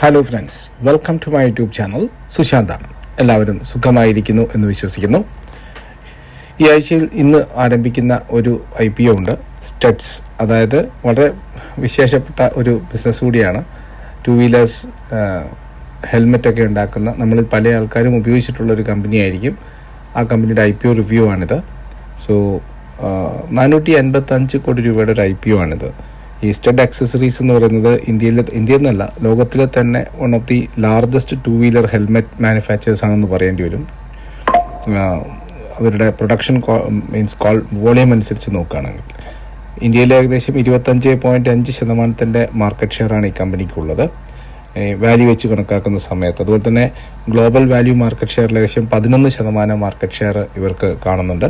Hello friends welcome to my YouTube channel സുശാന്താണ് എല്ലാവരും സുഖമായിരിക്കുന്നു എന്ന് വിശ്വസിക്കുന്നു. ഈ ആഴ്ചയിൽ ഇന്ന് ആരംഭിക്കുന്ന ഒരു ഐ പി ഒ ഉണ്ട് സ്റ്റഡ്സ് അതായത് വളരെ വിശേഷപ്പെട്ട ഒരു ബിസിനസ് കൂടിയാണ്. ടു വീലേഴ്സ് ഹെൽമെറ്റൊക്കെ ഉണ്ടാക്കുന്ന നമ്മൾ പല ആൾക്കാരും ഉപയോഗിച്ചിട്ടുള്ള ഒരു കമ്പനി ആയിരിക്കും. ആ കമ്പനിയുടെ ഐ പി ഒ റിവ്യൂ ആണിത്. സോ നാനൂറ്റി അൻപത്തഞ്ച് കോടി രൂപയുടെ ഒരു ഐ പി ഒ ആണിത്. ഈ ആക്സസറീസ് എന്ന് പറയുന്നത് ഇന്ത്യയിലെ ഇന്ത്യയിൽ നിന്നല്ല ലോകത്തിലെ തന്നെ one of the largest two wheeler helmet manufacturers ആണെന്ന് പറയേണ്ടി വരും. അവരുടെ പ്രൊഡക്ഷൻ മീൻസ് കോൾ വോളിയം അനുസരിച്ച് നോക്കുകയാണെങ്കിൽ. ഇന്ത്യയിൽ ഏകദേശം ഇരുപത്തഞ്ച് പോയിന്റ് അഞ്ച് ശതമാനത്തിന്റെ മാർക്കറ്റ് ഷെയറാണ് ഈ കമ്പനിക്കുള്ളത്. വാല്യൂ വെച്ച് കണക്കാക്കുന്ന സമയത്ത്. അതുപോലെ തന്നെ ഗ്ലോബൽ വാല്യൂ മാർക്കറ്റ് ഷെയറിൽ ഏകദേശം പതിനൊന്ന് ശതമാനം മാർക്കറ്റ് ഷെയർ ഇവർക്ക് കാണുന്നുണ്ട്.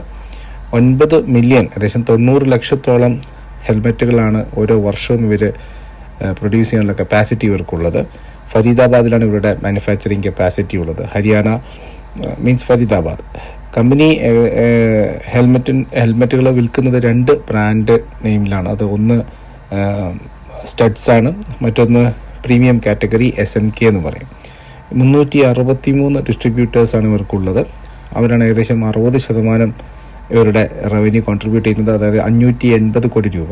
ഒൻപത് മില്യൺ ഏകദേശം തൊണ്ണൂറ് ലക്ഷത്തോളം ഹെൽമെറ്റുകളാണ് ഓരോ വർഷവും ഇവർ പ്രൊഡ്യൂസ് ചെയ്യാനുള്ള കപ്പാസിറ്റി ഇവർക്കുള്ളത്. ഫരീദാബാദിലാണ് ഇവരുടെ മാനുഫാക്ചറിങ് കപ്പാസിറ്റി ഉള്ളത്. Haryana means Faridabad. Company helmet ഹെൽമെറ്റുകൾ വിൽക്കുന്നത് രണ്ട് ബ്രാൻഡ് നെയിമിലാണ്. അത് ഒന്ന് സ്റ്റഡ്സ് ആണ്. മറ്റൊന്ന് premium category S N K എന്ന് പറയും. മുന്നൂറ്റി അറുപത്തി മൂന്ന് ഡിസ്ട്രിബ്യൂട്ടേഴ്സാണ് ഇവർക്കുള്ളത്. അവരാണ് ഏകദേശം അറുപത് ശതമാനം ഇവരുടെ റവന്യൂ കോൺട്രിബ്യൂട്ട് ചെയ്യുന്നത് അതായത് അഞ്ഞൂറ്റി എൺപത് കോടി രൂപ.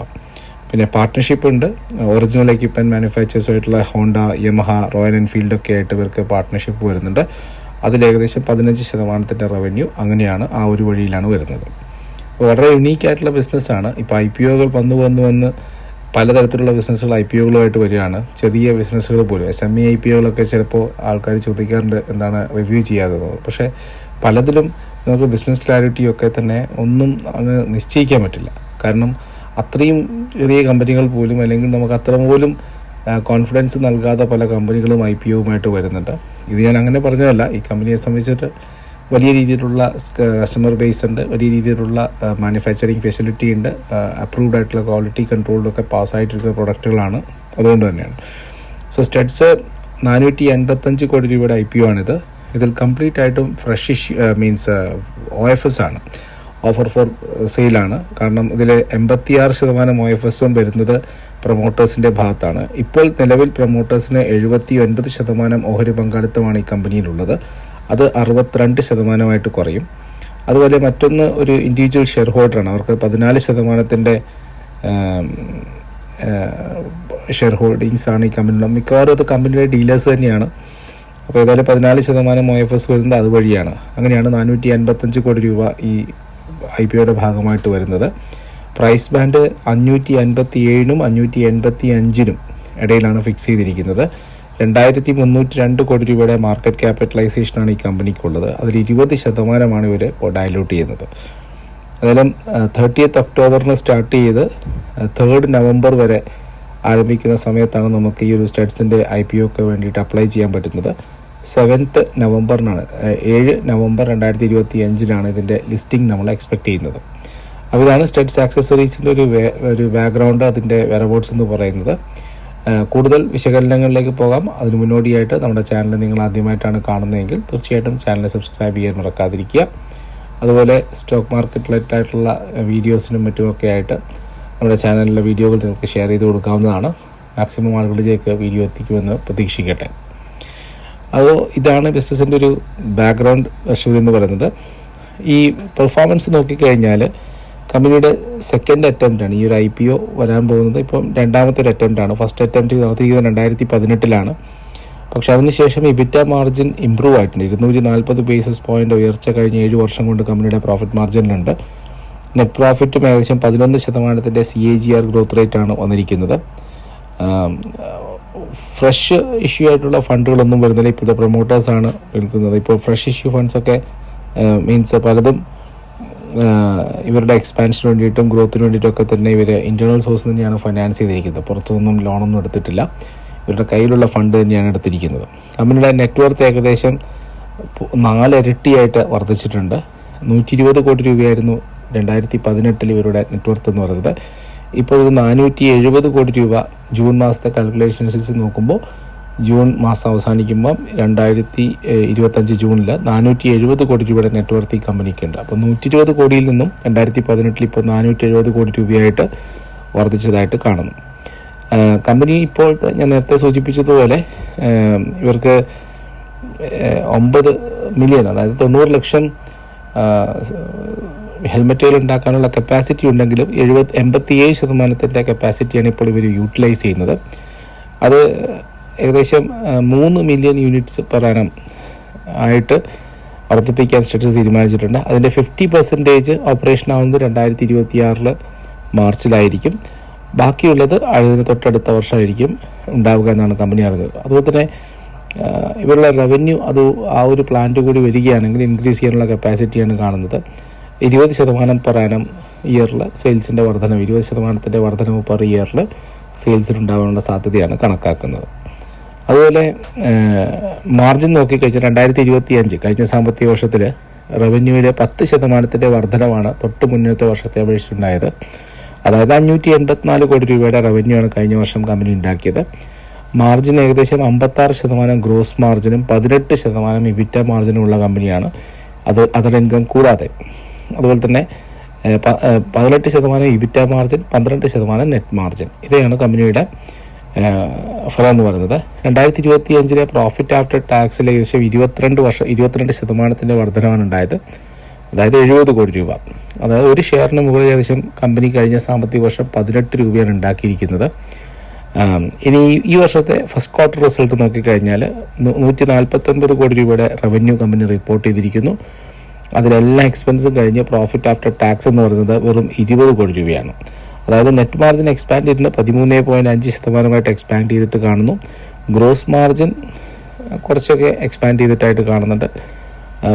പിന്നെ പാർട്ട്ണർഷിപ്പ് ഉണ്ട്. ഒറിജിനൽ എക്യുപ്മെന്റ് മാനുഫാക്ചേഴ്സായിട്ടുള്ള ഹോണ്ട യമഹ റോയൽ എൻഫീൽഡ് ഒക്കെ ആയിട്ട് ഇവർക്ക് പാർട്ട്ണർഷിപ്പ് വരുന്നുണ്ട്. അതിൽ ഏകദേശം പതിനഞ്ച് ശതമാനത്തിന്റെ റവന്യൂ അങ്ങനെയാണ് ആ ഒരു വഴിയിലാണ് വരുന്നത്. വളരെ യുണീക്ക് ആയിട്ടുള്ള ബിസിനസ്സാണ് ഇപ്പോൾ ഐ പി ഒകൾ വന്ന് വന്ന് വന്ന് പലതരത്തിലുള്ള ബിസിനസ്സുകൾ ഐ പി ഒകളുമായിട്ട് വരികയാണ്. ചെറിയ ബിസിനസ്സുകൾ പോലും. S M E I P ഒകളൊക്കെ ചിലപ്പോൾ ആൾക്കാർ ചോദിക്കാറുണ്ട് എന്താണ് റിവ്യൂ ചെയ്യാതെ പക്ഷേ പലതിലും നമുക്ക് ബിസിനസ് ക്ലാരിറ്റിയൊക്കെ തന്നെ ഒന്നും അങ്ങ് നിശ്ചയിക്കാൻ പറ്റില്ല. കാരണം അത്രയും ചെറിയ കമ്പനികൾ പോലും അല്ലെങ്കിൽ നമുക്ക് അത്ര പോലും കോൺഫിഡൻസ് നൽകാതെ പല കമ്പനികളും ഐ പി ഒവുമായിട്ട് വരുന്നുണ്ട്. ഇത് ഞാൻ അങ്ങനെ പറഞ്ഞതല്ല. ഈ കമ്പനിയെ സംബന്ധിച്ചിട്ട് വലിയ രീതിയിലുള്ള കസ്റ്റമർ ബേസ് ഉണ്ട്. വലിയ രീതിയിലുള്ള മാനുഫാക്ചറിങ് ഫെസിലിറ്റി ഉണ്ട്. അപ്രൂവ്ഡ് ആയിട്ടുള്ള ക്വാളിറ്റി കൺട്രോളിലൊക്കെ പാസ്സായിട്ടിരിക്കുന്ന പ്രൊഡക്റ്റുകളാണ് അതുകൊണ്ട് തന്നെയാണ്. സോ സ്റ്റഡ്സ് നാനൂറ്റി എൺപത്തഞ്ച് കോടി രൂപയുടെ ഐ പി ഒ ആണിത്. ഇതിൽ കംപ്ലീറ്റ് ആയിട്ടും fresh issue means O F S ആണ്. ഓഫർ ഫോർ സെയിലാണ് കാരണം ഇതിൽ എൺപത്തിയാറ് ശതമാനം ഒ എഫ് എസും വരുന്നത് പ്രൊമോട്ടേഴ്സിന്റെ ഭാഗത്താണ്. ഇപ്പോൾ നിലവിൽ പ്രൊമോട്ടേഴ്സിന് എഴുപത്തി ഒൻപത് ശതമാനം ഓഹരി പങ്കാളിത്തമാണ് ഈ കമ്പനിയിലുള്ളത്. അത് അറുപത്തിരണ്ട് ശതമാനമായിട്ട് കുറയും. അതുപോലെ മറ്റൊന്ന് ഒരു ഇൻഡിവിജ്വൽ ഷെയർ ഹോൾഡറാണ് അവർക്ക് പതിനാല് ശതമാനത്തിന്റെ ഷെയർ ഹോൾഡിങ്സ് ആണ് ഈ കമ്പനിയിലുള്ള മിക്കവാറും അത് കമ്പനിയുടെ ഡീലേഴ്സ് തന്നെയാണ്. അപ്പോൾ ഏതായാലും പതിനാല് ശതമാനം ഒ എഫ് എസ് വരുന്നത് അതുവഴിയാണ്. അങ്ങനെയാണ് നാനൂറ്റി അൻപത്തഞ്ച് കോടി രൂപ ഈ ഐ പി ഒയുടെ ഭാഗമായിട്ട് വരുന്നത്. പ്രൈസ് ബാൻഡ് അഞ്ഞൂറ്റി അൻപത്തി ഏഴിനും അഞ്ഞൂറ്റി എൺപത്തി അഞ്ചിനും ഇടയിലാണ് ഫിക്സ് ചെയ്തിരിക്കുന്നത്. രണ്ടായിരത്തി മുന്നൂറ്റി രണ്ട് കോടി രൂപയുടെ മാർക്കറ്റ് ക്യാപിറ്റലൈസേഷനാണ് ഈ കമ്പനിക്കുള്ളത്. അതിൽ ഇരുപത് ശതമാനമാണ് ഇവർ ഡയലൂട്ട് ചെയ്യുന്നത്. അതായാലും തേർട്ടിയത്ത് ഒക്ടോബറിന് സ്റ്റാർട്ട് ചെയ്ത് തേർഡ് നവംബർ വരെ ആരംഭിക്കുന്ന സമയത്താണ് നമുക്ക് ഈ ഒരു സ്റ്റഡ്സിന്റെ ഐ പി ഒക്കെ വേണ്ടിയിട്ട് അപ്ലൈ ചെയ്യാൻ പറ്റുന്നത്. സെവൻത്ത് നവംബറിനാണ് ഏഴ് നവംബർ രണ്ടായിരത്തി ഇരുപത്തി അഞ്ചിനാണ് ഇതിന്റെ ലിസ്റ്റിംഗ് നമ്മൾ എക്സ്പെക്ട് ചെയ്യുന്നത്. അപ്പോൾ ഇതാണ് സ്റ്റഡ്സ് ആക്സസറീസിന്റെ ഒരു ഒരു ബാക്ക്ഗ്രൗണ്ട് അതിന്റെ വെറബോട്ട്സ് എന്ന് പറയുന്നത്. കൂടുതൽ വിശകലനങ്ങളിലേക്ക് പോകാം. അതിന് മുന്നോടിയായിട്ട് നമ്മുടെ ചാനൽ നിങ്ങൾ ആദ്യമായിട്ടാണ് കാണുന്നതെങ്കിൽ തീർച്ചയായിട്ടും ചാനൽ സബ്സ്ക്രൈബ് ചെയ്യാൻ മറക്കാതിരിക്കുക. അതുപോലെ സ്റ്റോക്ക് മാർക്കറ്റ് റിലേറ്റഡ് ആയിട്ടുള്ള വീഡിയോസിനും മറ്റുമൊക്കെ ആയിട്ട് നമ്മുടെ ചാനലിലെ വീഡിയോകൾ നിങ്ങൾക്ക് ഷെയർ ചെയ്ത് കൊടുക്കാവുന്നതാണ്. മാക്സിമം ആളുകളിലേക്ക് വീഡിയോ എത്തിക്കുമെന്ന് പ്രതീക്ഷിക്കട്ടെ. അതോ ഇതാണ് ബിസിനസ്സിന്റെ ഒരു ബാക്ക്ഗ്രൗണ്ട് സ്റ്റോറി എന്ന് പറയുന്നത്? ഈ പെർഫോമൻസ് നോക്കിക്കഴിഞ്ഞാൽ കമ്പനിയുടെ സെക്കൻഡ് അറ്റംപ്റ്റാണ് ഈ ഒരു ഐ പി ഒ വരാൻ പോകുന്നത് ഇപ്പം രണ്ടാമത്തെ ഒരു അറ്റംപ്റ്റാണ് ഫസ്റ്റ് അറ്റംപ്റ്റ് നടത്തിയിരിക്കുന്നത് രണ്ടായിരത്തി പതിനെട്ടിലാണ് പക്ഷെ അതിനുശേഷം ഇബിറ്റ മാർജിൻ ഇമ്പ്രൂവ് ആയിട്ടുണ്ട്. ഇരുന്നൂറ്റി നാൽപ്പത് ബേസിസ് പോയിന്റ് ഉയർച്ച കഴിഞ്ഞ ഏഴ് വർഷം കൊണ്ട് കമ്പനിയുടെ പ്രോഫിറ്റ് മാർജിനിലുണ്ട് നെറ്റ് പ്രോഫിറ്റും ഏകദേശം പതിനൊന്ന് ശതമാനത്തിന്റെ C A G R growth റേറ്റാണ് വന്നിരിക്കുന്നത്. ഫ്രഷ് ഇഷ്യൂ ആയിട്ടുള്ള ഫണ്ടുകളൊന്നും വരുന്നില്ല. ഇപ്പോഴത്തെ പ്രൊമോട്ടേഴ്സാണ് വിൽക്കുന്നത്. ഇപ്പോൾ ഫ്രഷ് ഇഷ്യൂ ഫണ്ട്സൊക്കെ മീൻസ് പലതും ഇവരുടെ എക്സ്പാൻഷന് വേണ്ടിയിട്ടും ഗ്രോത്തിന് വേണ്ടിയിട്ടൊക്കെ തന്നെ ഇവർ ഇന്റേർണൽ സോഴ്സ് തന്നെയാണ് ഫൈനാൻസ് ചെയ്തിരിക്കുന്നത്. പുറത്തുനിന്നും ലോണൊന്നും എടുത്തിട്ടില്ല. ഇവരുടെ കയ്യിലുള്ള ഫണ്ട് തന്നെയാണ് എടുത്തിരിക്കുന്നത്. കമ്പനിയുടെ നെറ്റ്വർത്ത് ഏകദേശം നാലിരട്ടിയായിട്ട് വർദ്ധിച്ചിട്ടുണ്ട്. നൂറ്റി ഇരുപത് കോടി രൂപയായിരുന്നു രണ്ടായിരത്തി പതിനെട്ടിൽ ഇവരുടെ നെറ്റ്വർത്ത് എന്ന് പറയുന്നത്. ഇപ്പോൾ ഇത് നാനൂറ്റി എഴുപത് കോടി രൂപ ജൂൺ മാസത്തെ കാൽക്കുലേഷൻ അനുസരിച്ച് നോക്കുമ്പോൾ ജൂൺ മാസം അവസാനിക്കുമ്പം രണ്ടായിരത്തി ഇരുപത്തഞ്ച് ജൂണിൽ നാനൂറ്റി എഴുപത് കോടി രൂപയുടെ നെറ്റ്വർത്ത് ഈ കമ്പനിക്ക് ഉണ്ട്. അപ്പോൾ നൂറ്റി ഇരുപത് കോടിയിൽ നിന്നും രണ്ടായിരത്തി പതിനെട്ടിൽ ഇപ്പോൾ നാനൂറ്റി എഴുപത് കോടി രൂപയായിട്ട് വർദ്ധിച്ചതായിട്ട് കാണുന്നു. കമ്പനി ഇപ്പോൾ ഞാൻ നേരത്തെ സൂചിപ്പിച്ചതുപോലെ ഇവർക്ക് ഒമ്പത് മില്യൺ അതായത് തൊണ്ണൂറ് ലക്ഷം ഹെൽമെറ്റുകൾ ഉണ്ടാക്കാനുള്ള കപ്പാസിറ്റി ഉണ്ടെങ്കിലും എഴുപത് എൺപത്തിയേഴ് ശതമാനത്തിന്റെ കപ്പാസിറ്റിയാണ് ഇപ്പോൾ ഇവർ യൂട്ടിലൈസ് ചെയ്യുന്നത്. അത് ഏകദേശം മൂന്ന് മില്യൺ യൂണിറ്റ്സ് പെറാനം ആയിട്ട് വർദ്ധിപ്പിക്കാൻ സ്റ്റേറ്റസ് തീരുമാനിച്ചിട്ടുണ്ട്. അതിന്റെ ഫിഫ്റ്റി പെർസെന്റേജ് ഓപ്പറേഷൻ ആവുന്നത് രണ്ടായിരത്തി ഇരുപത്തി മാർച്ചിലായിരിക്കും. ബാക്കിയുള്ളത് അതിന് തൊട്ടടുത്ത വർഷമായിരിക്കും ഉണ്ടാവുക എന്നാണ് കമ്പനി അറിഞ്ഞത് അതുപോലെ തന്നെ ഇവരുടെ റവന്യൂ അത് ആ ഒരു പ്ലാന്റ് കൂടി വരികയാണെങ്കിൽ ഇൻക്രീസ് ചെയ്യാനുള്ള കപ്പാസിറ്റിയാണ് കാണുന്നത്. ഇരുപത് ശതമാനം പെർ ആനം ഇയറിൽ സെയിൽസിന്റെ വർധനവ് ഇരുപത് ശതമാനത്തിന്റെ വർധനവ് പെർ ഇയറിൽ സെയിൽസിനുണ്ടാകാനുള്ള സാധ്യതയാണ് കണക്കാക്കുന്നത്. അതുപോലെ മാർജിൻ നോക്കിക്കഴിഞ്ഞാൽ രണ്ടായിരത്തി ഇരുപത്തി അഞ്ച് കഴിഞ്ഞ സാമ്പത്തിക വർഷത്തിൽ റവന്യൂവിലെ പത്ത് ശതമാനത്തിന്റെ വർധനവാണ് തൊട്ട് മുന്നത്തെ വർഷത്തെ അപേക്ഷിച്ചുണ്ടായത്. അതായത് അഞ്ഞൂറ്റി എൺപത്തിനാല് കോടി രൂപയുടെ റവന്യൂ ആണ് കഴിഞ്ഞ വർഷം കമ്പനി ഉണ്ടാക്കിയത്. മാർജിൻ ഏകദേശം അമ്പത്താറ് ശതമാനം ഗ്രോസ് മാർജിനും പതിനെട്ട് ശതമാനം ഇബിറ്റ മാർജിനും ഉള്ള കമ്പനിയാണ് അത് അതർ ഇൻകം കൂടാതെ അതുപോലെ തന്നെ പതിനെട്ട് ശതമാനം ഇബിറ്റ മാർജിൻ പന്ത്രണ്ട് ശതമാനം നെറ്റ് മാർജിൻ ഇവയാണ് കമ്പനിയുടെ ഫലം എന്ന് പറയുന്നത്. രണ്ടായിരത്തി ഇരുപത്തി അഞ്ചിലെ പ്രോഫിറ്റ് ആഫ്റ്റർ ടാക്സിൽ ഏകദേശം ഇരുപത്തിരണ്ട് വർഷം ഇരുപത്തിരണ്ട് ശതമാനത്തിന്റെ വർധനമാണ് ഉണ്ടായത്. അതായത് എഴുപത് കോടി രൂപ. അതായത് ഒരു ഷെയറിന് മുകളിൽ ഏകദേശം കമ്പനി കഴിഞ്ഞ സാമ്പത്തിക വർഷം പതിനെട്ട് രൂപയാണ് ഉണ്ടാക്കിയിരിക്കുന്നത്. ഇനി ഈ- വർഷത്തെ ഫസ്റ്റ് ക്വാർട്ടർ റിസൾട്ട് നോക്കിക്കഴിഞ്ഞാൽ നൂറ്റി നാൽപ്പത്തൊൻപത് കോടി രൂപയുടെ റവന്യൂ കമ്പനി റിപ്പോർട്ട് ചെയ്തിരിക്കുന്നു. അതിലെല്ലാം എക്സ്പെൻസും കഴിഞ്ഞ് പ്രോഫിറ്റ് ആഫ്റ്റർ ടാക്സ് എന്ന് പറയുന്നത് വെറും ഇരുപത് കോടി രൂപയാണ്. അതായത് നെറ്റ് മാർജിൻ എക്സ്പാൻഡ് ചെയ്തിട്ട് പതിമൂന്ന് പോയിന്റ് അഞ്ച് ശതമാനമായിട്ട് എക്സ്പാൻഡ് ചെയ്തിട്ട് കാണുന്നു. ഗ്രോസ് മാർജിൻ കുറച്ചൊക്കെ എക്സ്പാൻഡ് ചെയ്തിട്ടായിട്ട് കാണുന്നുണ്ട്.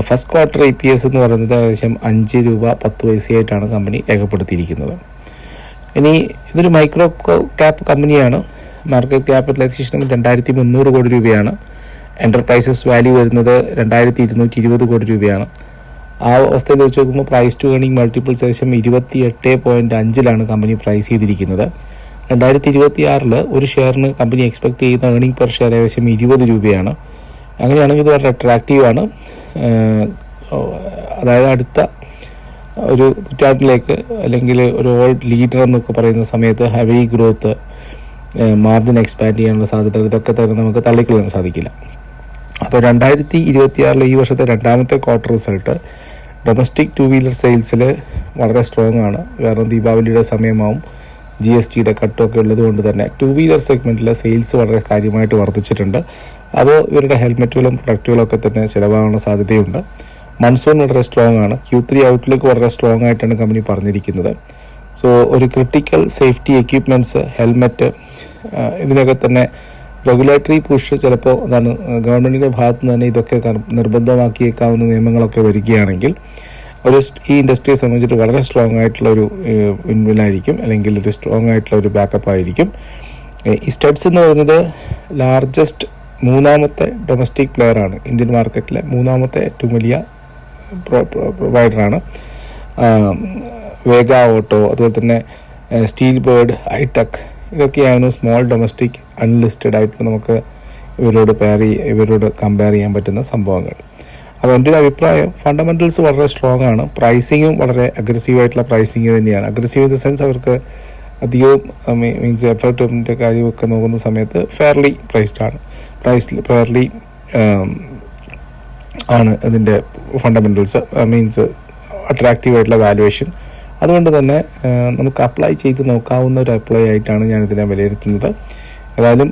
First quarter E P S എന്ന് പറയുന്നത് ഏകദേശം അഞ്ച് രൂപ പത്ത് പൈസയായിട്ടാണ് കമ്പനി രേഖപ്പെടുത്തിയിരിക്കുന്നത്. ഇനി ഇതൊരു മൈക്രോ ക്യാപ്പ് കമ്പനിയാണ് മാർക്കറ്റ് ക്യാപിറ്റലൈസേഷനും രണ്ടായിരത്തി മുന്നൂറ് കോടി രൂപയാണ്. എന്റർപ്രൈസസ് വാല്യൂ വരുന്നത് രണ്ടായിരത്തി ഇരുന്നൂറ്റി ഇരുപത് കോടി രൂപയാണ്. ആ അവസ്ഥയിൽ വെച്ച് നോക്കുമ്പോൾ പ്രൈസ് ടു ഏണിംഗ് മൾട്ടിപ്പിൾ ഏകദേശം ഇരുപത്തി എട്ട് പോയിന്റ് അഞ്ചിലാണ് കമ്പനി പ്രൈസ് ചെയ്തിരിക്കുന്നത്. രണ്ടായിരത്തി ഇരുപത്തി ആറിൽ ഒരു ഷെയറിന് കമ്പനി എക്സ്പെക്ട് ചെയ്യുന്ന ഏണിംഗ് പെർ ഷെയർ ഏകദേശം ഇരുപത് രൂപയാണ്. അങ്ങനെയാണെങ്കിൽ ഇത് വളരെ അട്രാക്റ്റീവ് ആണ്. അതായത് അടുത്ത ഒരു നൂറ്റാണ്ടിലേക്ക് അല്ലെങ്കിൽ ഒരു ഓൾഡ് ലീഡർ എന്നൊക്കെ പറയുന്ന സമയത്ത് ഹെവി ഗ്രോത്ത് മാർജിൻ എക്സ്പാൻഡ് ചെയ്യാനുള്ള സാധ്യത ഇതൊക്കെ തന്നെ നമുക്ക് തള്ളിക്കളയാൻ സാധിക്കില്ല. അപ്പോൾ രണ്ടായിരത്തി ഇരുപത്തിയാറിലെ ഈ വർഷത്തെ രണ്ടാമത്തെ quarter result domestic two wheeler സെയിൽസിൽ വളരെ സ്ട്രോങ് ആണ്. കാരണം ദീപാവലിയുടെ സമയമാവും. ജി എസ് ടിയുടെ കട്ടൊക്കെ ഉള്ളത് കൊണ്ട് തന്നെ ടു വീലർ സെഗ്മെന്റിലെ സെയിൽസ് വളരെ കാര്യമായിട്ട് വർദ്ധിച്ചിട്ടുണ്ട്. അത് ഇവരുടെ ഹെൽമെറ്റുകളും പ്രൊഡക്റ്റുകളും ഒക്കെ തന്നെ ചിലവാകാനുള്ള സാധ്യതയുണ്ട്. മൺസൂൺ വളരെ സ്ട്രോങ് ആണ്. ക്യൂ ത്രീ ഔട്ട്ലുക്ക് വളരെ സ്ട്രോങ് ആയിട്ടാണ് കമ്പനി പറഞ്ഞിരിക്കുന്നത്. സോ ഒരു ക്രിട്ടിക്കൽ സേഫ്റ്റി എക്യുപ്മെന്റ്സ് ഹെൽമെറ്റ് ഇതിനൊക്കെ തന്നെ റെഗുലേറ്ററി പുഷ് ചിലപ്പോൾ എന്താണ് ഗവൺമെന്റിന്റെ ഭാഗത്ത് നിന്ന് തന്നെ ഇതൊക്കെ നിർബന്ധമാക്കിയേക്കാവുന്ന നിയമങ്ങളൊക്കെ വരികയാണെങ്കിൽ ഒരു ഈ ഇൻഡസ്ട്രിയെ സംബന്ധിച്ചിട്ട് വളരെ സ്ട്രോങ് ആയിട്ടുള്ള ഒരു വിൻവിലായിരിക്കും അല്ലെങ്കിൽ ഒരു സ്ട്രോങ് ആയിട്ടുള്ള ഒരു ബാക്കപ്പ് ആയിരിക്കും ഈ സ്റ്റഡ്സ് എന്ന് പറയുന്നത് ലാർജസ്റ്റ് മൂന്നാമത്തെ ഡൊമസ്റ്റിക് പ്ലെയറാണ് ഇന്ത്യൻ മാർക്കറ്റിലെ മൂന്നാമത്തെ ഏറ്റവും വലിയ പ്രൊവൈഡറാണ് വേഗ ഓട്ടോ അതുപോലെ തന്നെ സ്റ്റീൽ ബേർഡ് ഹൈടെക് ഇതൊക്കെയാണ് സ്മോൾ ഡൊമസ്റ്റിക് അൺലിസ്റ്റഡ് ആയിട്ട് നമുക്ക് ഇവരോട് പെയർ ഇവരോട് കമ്പയർ ചെയ്യാൻ പറ്റുന്ന സംഭവങ്ങൾ. അപ്പോൾ എന്റെ ഒരു അഭിപ്രായം ഫണ്ടമെന്റൽസ് വളരെ സ്ട്രോങ് ആണ്. പ്രൈസിങ്ങും വളരെ അഗ്രസീവ് ആയിട്ടുള്ള പ്രൈസിങ് തന്നെയാണ്. അഗ്രസീവ് ഇൻ ദ സെൻസ് അവർക്ക് അധികവും മീൻസ് എഫേർട്ടിന്റെ കാര്യമൊക്കെ നോക്കുന്ന സമയത്ത് ഫെയർലി പ്രൈസ്ഡ് ആണ്. പ്രൈസ് ഫെയർലി ആണ് ഇതിന്റെ ഫണ്ടമെന്റൽസ് മീൻസ് അട്രാക്റ്റീവ് ആയിട്ടുള്ള വാലുവേഷൻ അതുകൊണ്ട് തന്നെ നമുക്ക് അപ്ലൈ ചെയ്ത് നോക്കാവുന്ന ഒരു അപ്ലൈ ആയിട്ടാണ് ഞാൻ ഇതിനെ വിലയിരുത്തുന്നത്. ഏതായാലും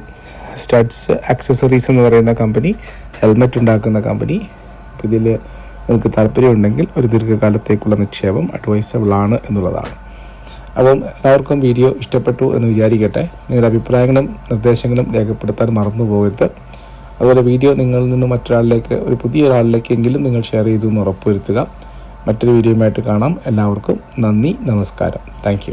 സ്റ്റഡ്സ് ആക്സസറീസ് എന്ന് പറയുന്ന കമ്പനി ഹെൽമെറ്റ് ഉണ്ടാക്കുന്ന കമ്പനി ഇതിൽ നിങ്ങൾക്ക് താല്പര്യമുണ്ടെങ്കിൽ ഒരു ദീർഘകാലത്തേക്കുള്ള നിക്ഷേപം അഡ്വൈസബിൾ ആണ് എന്നുള്ളതാണ്. അപ്പം എല്ലാവർക്കും വീഡിയോ ഇഷ്ടപ്പെട്ടു എന്ന് വിചാരിക്കട്ടെ. നിങ്ങളുടെ അഭിപ്രായങ്ങളും നിർദ്ദേശങ്ങളും രേഖപ്പെടുത്താൻ മറന്നു പോകരുത്. അതുപോലെ വീഡിയോ നിങ്ങളിൽ നിന്ന് മറ്റൊരാളിലേക്ക് ഒരു പുതിയ ഒരാളിലേക്കെങ്കിലും നിങ്ങൾ ഷെയർ ചെയ്തു എന്ന് ഉറപ്പുവരുത്തുക. മറ്റൊരു വീഡിയോയുമായിട്ട് കാണാം. എല്ലാവർക്കും നന്ദി നമസ്കാരം. താങ്ക്